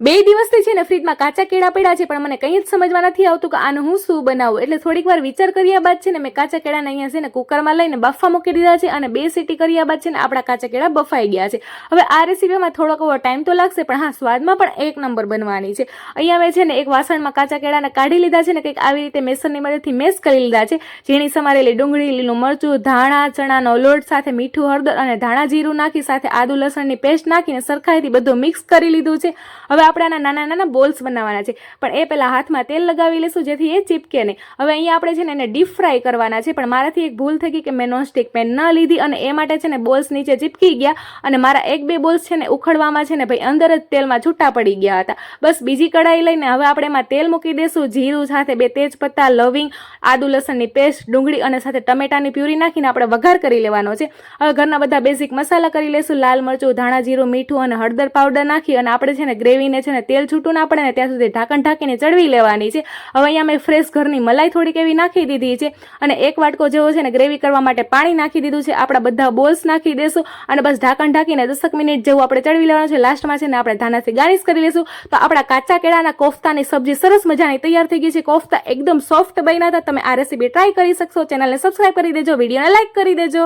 બે દિવસથી છે ને ફ્રીજમાં કાચા કેળા પડ્યા છે, પણ મને કંઈ જ સમજમાં નથી આવતું કે આનું હું શું બનાવું. એટલે થોડીક વાર વિચાર કર્યા બાદ છે ને મેં કાચા કેળાને અહીંયા છે ને કુકરમાં લઈને બફા મૂકી દીધા છે અને બે સીટી કર્યા બાદ છે ને આપણા કાચા કેળા બફાઈ ગયા છે. હવે આ રેસીપીમાં થોડોક એવો ટાઈમ તો લાગશે, પણ હા, સ્વાદમાં પણ એક નંબર બનવાની છે. અહીંયા મેં છે ને એક વાસણમાં કાચા કેળાને કાઢી લીધા છે ને કંઈક આવી રીતે મેસરની મદદથી મેસ કરી લીધા છે. ઝીણી સમારેલી ડુંગળી, લીલું મરચું, ધાણા, ચણાનો લોટ સાથે મીઠું, હળદર અને ધાણા જીરું નાખી સાથે આદુ લસણની પેસ્ટ નાખીને સરખાઈથી બધું મિક્સ કરી લીધું છે. હવે આપણે નાના નાના બોલ્સ બનાવવાના છે. પણ એ પહેલાં હાથમાં તેલ લગાવી લઈશું જેથી એ ચીપકે નહીં. હવે અહીંયા આપણે છે ને એને ડીપ ફ્રાય કરવાના છે, પણ મારાથી એક ભૂલ થઈ ગઈ કે મેં નોનસ્ટિક પેન ન લીધી અને એ માટે છે ને બોલ્સ નીચે ચીપકી ગયા અને મારા એક બે બોલ્સ છે ને ઉખડવામાં છે ને ભાઈ અંદર જ તેલમાં છૂટા પડી ગયા હતા. બસ બીજી કઢાઈ લઈને હવે આપણે એમાં તેલ મૂકી દઈશું જીરું સાથે બે તેજપત્તા, લવિંગ, આદુ લસણની પેસ્ટ, ડુંગળી અને સાથે ટમેટાની પ્યુરી નાખીને આપણે વઘાર કરી લેવાનો છે. હવે ઘરના બધા બેઝિક મસાલા કરી લઈશું લાલ મરચું, ધાણા જીરું, મીઠું અને હળદર પાવડર નાખી અને આપણે છે ને ગ્રેવીને છે ને તેલ છૂટું ના પડે ને ત્યાં સુધી ઢાંકણ ઢાંકીને ચડવી લેવાની છે. હવે અહીંયા મેં ફ્રેશ ઘરની મલાઈ થોડીક એવી નાખી દીધી છે અને એક વાટકો જેવો છે ને ગ્રેવી કરવા માટે પાણી નાખી દીધું છે. આપણા બધા બોલ્સ નાખી દેશું અને બસ ઢાંકણ ઢાંકીને દસક મિનિટ જેવું આપણે ચડવી લેવાનું છે. લાસ્ટમાં છે ને આપણે ધાનાથી ગાર્નિશ કરી લઈશું તો આપણા કાચા કેળાના કોફતાની સબ્જી સરસ મજાની તૈયાર થઈ ગઈ છે. કોફતા એકદમ સોફ્ટ બન્યા હતા. તમે આ રેસીપી ટ્રાય કરી શકશો. ચેનલને સબસ્ક્રાઈબ કરી દેજો. વિડીયોને લાઇક કરી દેજો.